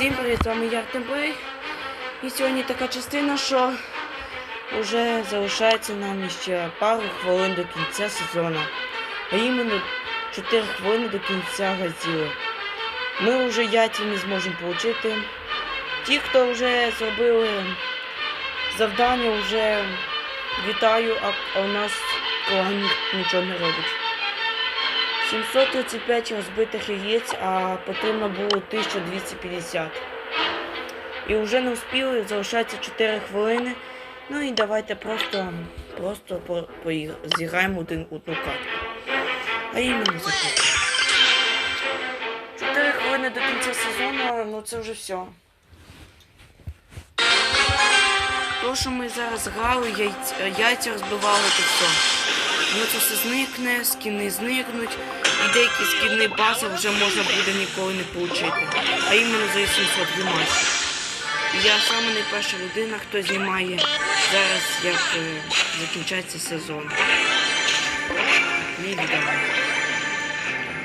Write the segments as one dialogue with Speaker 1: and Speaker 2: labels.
Speaker 1: Всім привіт, з вами я Артембей. І сьогодні така частина, що вже залишається нам ще пару хвилин до кінця сезону. А іменно 4 хвилини до кінця газіли. Ми вже яйця не зможемо отримати. Ті, хто вже зробили завдання, вже вітаю, а, у нас нічого не робить. 735 розбитих яєць, а потрібно було 1250. І вже не успіли, залишається 4 хвилини. Ну і давайте просто, просто по, по, зіграємо один одну картку. А іменно за карту. 4 хвилини до кінця сезону, ну це вже все. То, що ми зараз грали, яйця, яйця розбивали, то все. Ну це все зникне, скіни зникнуть, і деякі скіни бази вже можна буде ніколи не отримати. А іменно за 800 вимачів. Я саме найперша людина, хто знімає зараз, як е, закінчається сезон. Ліві давай.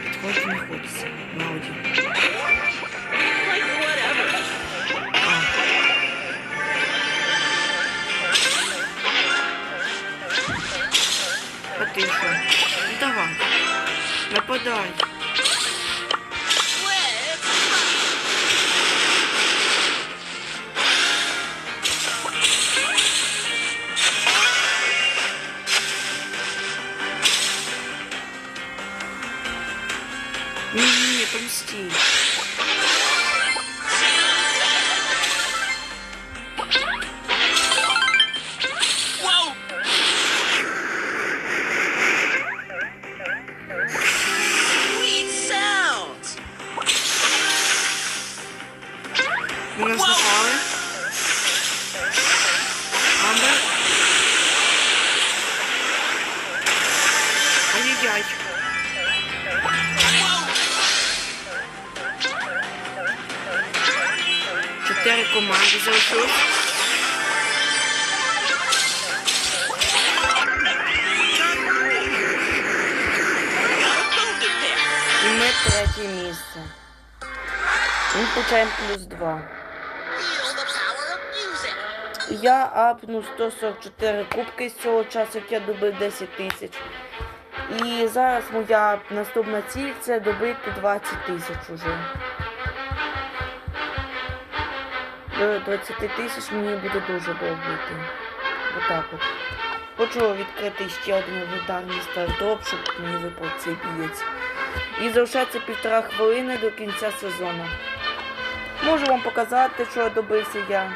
Speaker 1: Підходь не хочеться. На один. Нападай. Не-не-не, помсти. Ай-яй-яй. Чотири команди залишилось. І ми третє місце. Ми получаємо плюс два. Я апну 144 кубки з цього часу, як я добив 10 тисяч. І зараз моя наступна ціль це добити 20 тисяч уже. До 20 тисяч мені буде дуже довго йти. Отак от. Хочу відкрити ще один легендарний стартоп, щоб мені випав цей бієць. І залишається півтора хвилини до кінця сезону. Можу вам показати, що добився я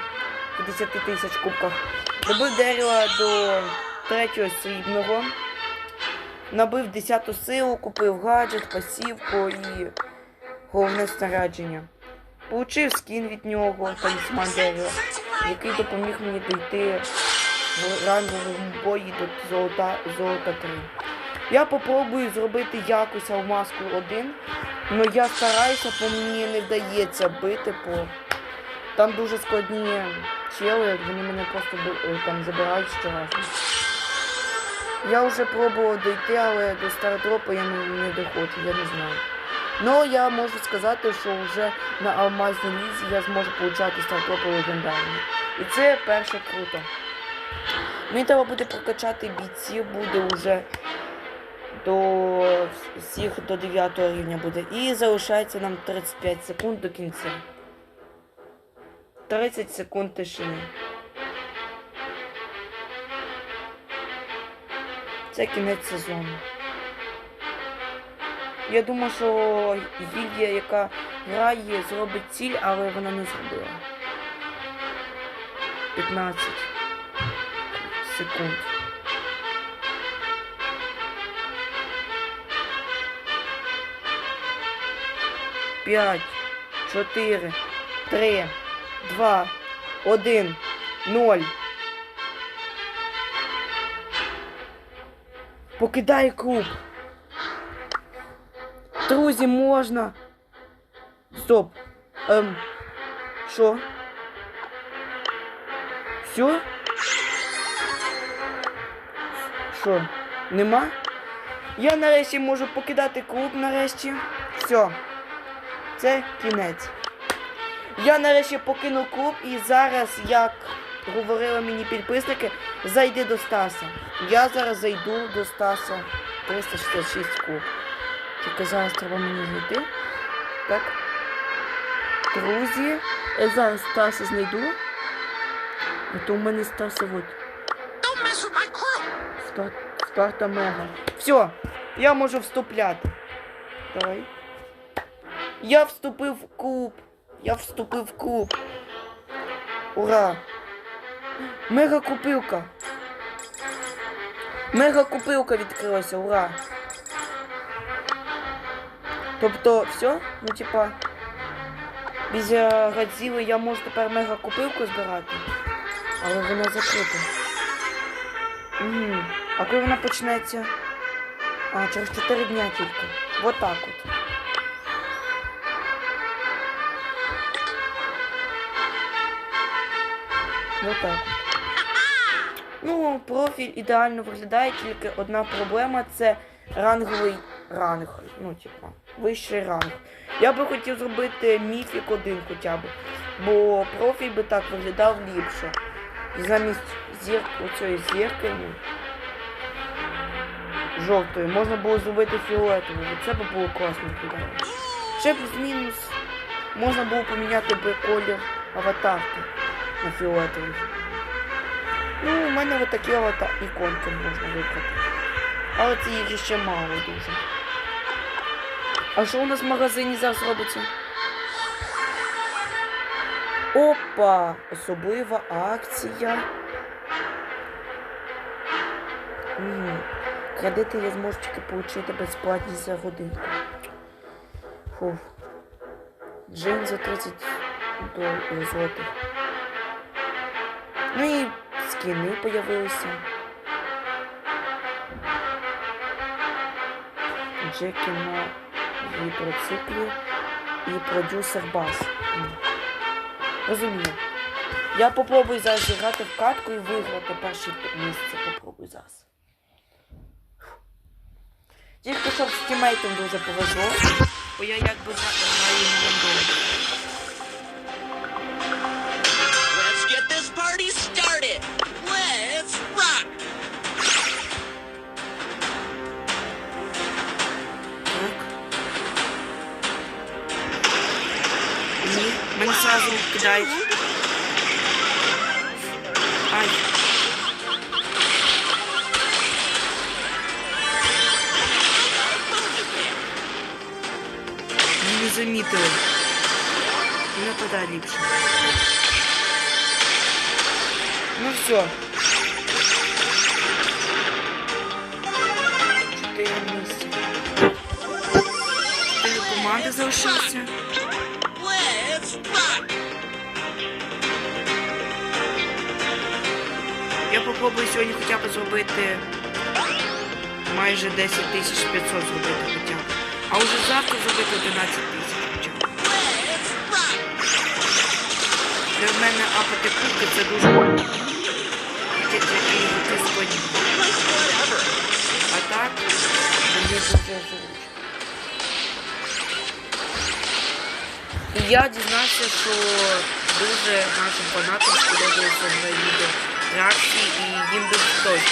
Speaker 1: в 50 тисяч кубках. Добив дерева до третього срібного. Набив 10 силу, купив гаджет, пасівку і головне снарядження. Получив скін від нього, талісман дерева, який допоміг мені дійти в ранговому бої до золота, золота 3. Я попробую зробити якось алмазку 1, але я стараюся, бо мені не вдається бити по. Там дуже складні чели, вони мене просто там забирають щоразу. Я вже пробував дійти, але до стартропу я не, не доходжу, я не знаю. Ну я можу сказати, що вже на алмазній лізі я зможу получати стартропи легендарні. І це перше круто. Мені треба буде прокачати бійців, буде вже до всіх до 9 рівня буде. І залишається нам 35 секунд до кінця. 30 секунд тишини. Це кінець сезону. Я думаю, що гільдія, яка грає, зробить ціль, але вона не зробила. 15 секунд. П'ять, чотири, три, два, один, ноль. Покидай клуб. Друзі, можна. Стоп. Ем. Що? Все? Що? Нема? Я нарешті можу покидати клуб нарешті. Все. Це кінець. Я нарешті покинув клуб і зараз, як говорили мені підписники, зайди до Стаса. Я зараз зайду до Стаса 366 клуб. Тільки зараз треба мені знайти. Так. Друзі, я зараз Стаса знайду. А то у мене Стаса от.
Speaker 2: Don't mess with my crew.
Speaker 1: Старт, старта мега. Все, я можу вступляти. Давай. Я вступив в клуб. Я вступив в клуб. Ура! Мега купилка. Мега купилка відкрилася, ура! Тобто, все? Ну, типа, після Годзіли я можу тепер мега купилку збирати. Але вона закрита. Угу. А коли вона почнеться? А, через 4 дня тільки. Вот так от. Вот так. Ну, профіль ідеально виглядає, тільки одна проблема це ранговий ранг. Ну, типа, вищий ранг. Я би хотів зробити міфік один хоча б. Бо профіль би так виглядав ліпше. Замість зір... оцієї зірки, ну, жовтої, можна було зробити фіолетовою. Це б було класно виглядало. Ще б мінус можна було поміняти би колір аватарки на фіолетовий. Ну, у мене от такі аватар іконки можна вибрати. Але це їх ще мало дуже. А що у нас в магазині зараз робиться? Опа! Особлива акція. Угу. Кредити я зможу тільки отримати безплатні за годинку. Фух. Джин за 30 дол- злотих. Ну і скіни появилися. Джеки на гідроциклі і продюсер бас. Розумію. Я попробую зараз зіграти в катку і виграти перше місце. Попробую зараз. Тільки щоб з тімейтом дуже повезло, бо я якби гра- граю мене кидають. Ай. Не замітили. Туди ліпше. Ну все. Чотири місця. Чотири команди залишилися. Я попробую сьогодні хоча б зробити майже 10 тисяч 500 зробити хоча б. А вже завтра зробити 11 тисяч хоча б. Для мене апати кубки це дуже складні. А так, мені зручно. І я дізнався, що дуже нашим фанатам сподобалося моє відео реакції і їм дуже хтось.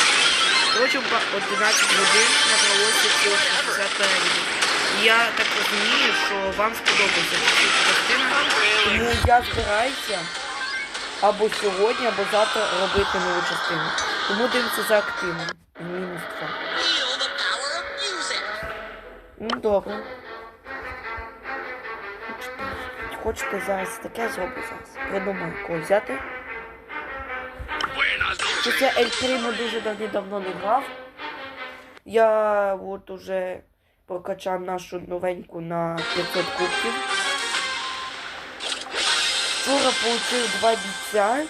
Speaker 1: Коротше, ба- 11 годин набралося ціло 60 переглядів. І я так розумію, що вам сподобається частина, тому я збираюся або сьогодні, або завтра робити нову частину. Тому дивимося за активним. Мінус 2.
Speaker 2: Feel the power of music.
Speaker 1: Ну, добре. Хочете, хочете зараз таке зроблю зараз. Придумаю, кого взяти. Це Ель Примо дуже давно давно не грав. Я от уже прокачав нашу новеньку на 500 кубків. Вчора получив два бійця.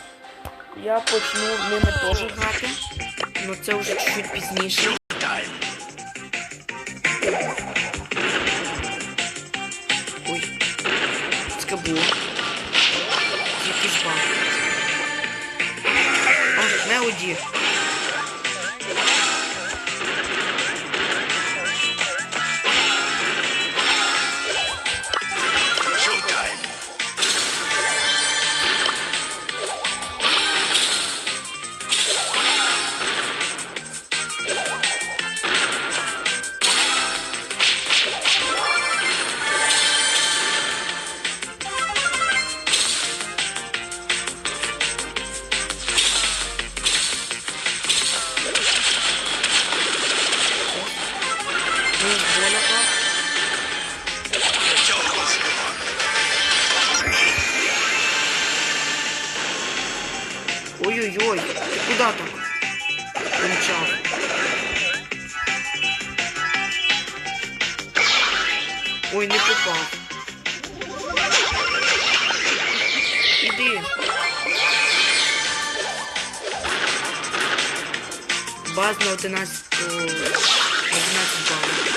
Speaker 1: Я почну ними теж грати. Ну це вже чуть-чуть пізніше. Ой. Це було. you. Ой, ти куди так? Помчав. Ой, не попав. Іди. Баз на 11, 11 балів.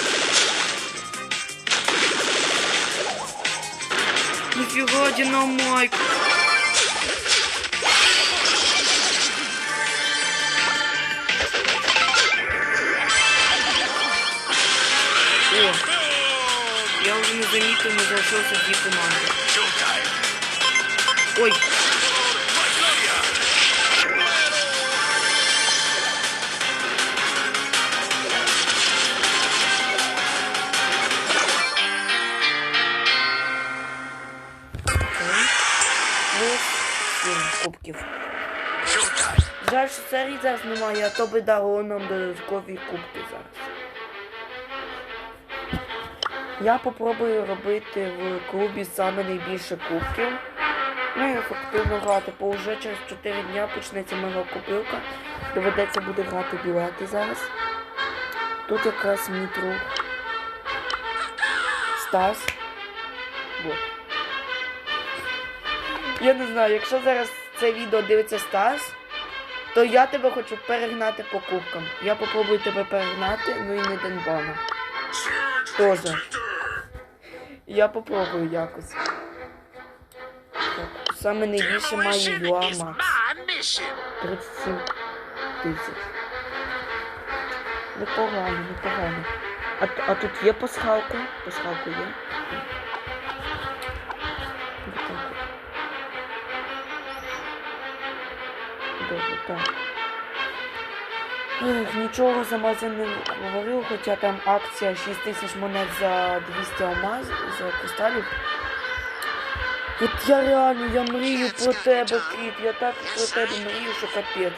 Speaker 1: Ніфіга, динамайк. Замітив, не залишився дві команди. Ой, окей. Плюс 7 кубків. Жаль, що серії зараз а то би дало нам додаткові кубки Я попробую робити в клубі саме найбільше кубків. Ну і ефективно грати, бо вже через 4 дня почнеться мега купилка. Доведеться буде грати білети зараз. Тут якраз мій друг Стас. Вот. Я не знаю, якщо зараз це відео дивиться Стас, то я тебе хочу перегнати по кубкам. Я попробую тебе перегнати, ну і не Денбана. Тоже. Я попробую якось. Так, саме найбільше має Юа Макс. 37 тисяч. Непогано, непогано. А, а тут є пасхалка? Пасхалка є. Добре, так. Нічого за не говорив, хоча там акція 6 тисяч монет за 200 алмаз, за кристалів. От я реально, я мрію про тебе, кіт, я так про тебе мрію, що капець.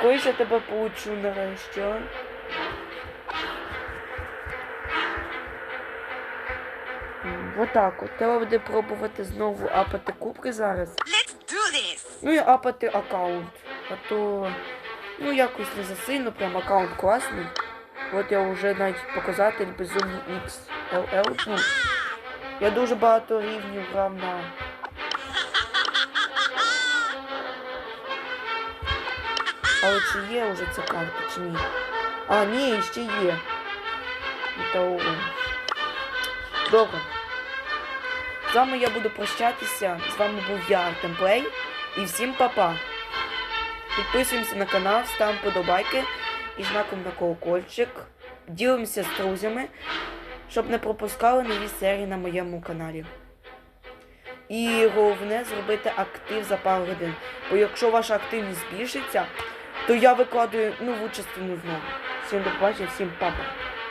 Speaker 1: Колись я тебе получу нарешті, а? Отак от. Треба буде пробувати знову апати кубки зараз. Ну і апати аккаунт. А то, ну якось не засильно, прям аккаунт класний. От я вже навіть показатель безумний XLL. Ну, я дуже багато рівнів грав на. Але чи є вже ця карта, чи ні? А, ні, ще є. Та. Добре. З вами я буду прощатися. З вами був я, Артемплей. І всім па-па. Підписуємося на канал, ставимо подобайки і знаком на колокольчик. Ділимося з друзями, щоб не пропускали нові серії на моєму каналі. І головне зробити актив за пару годин. Бо якщо ваша активність збільшиться, то я викладую нову частину знову. Всім до побачення, всім па-па.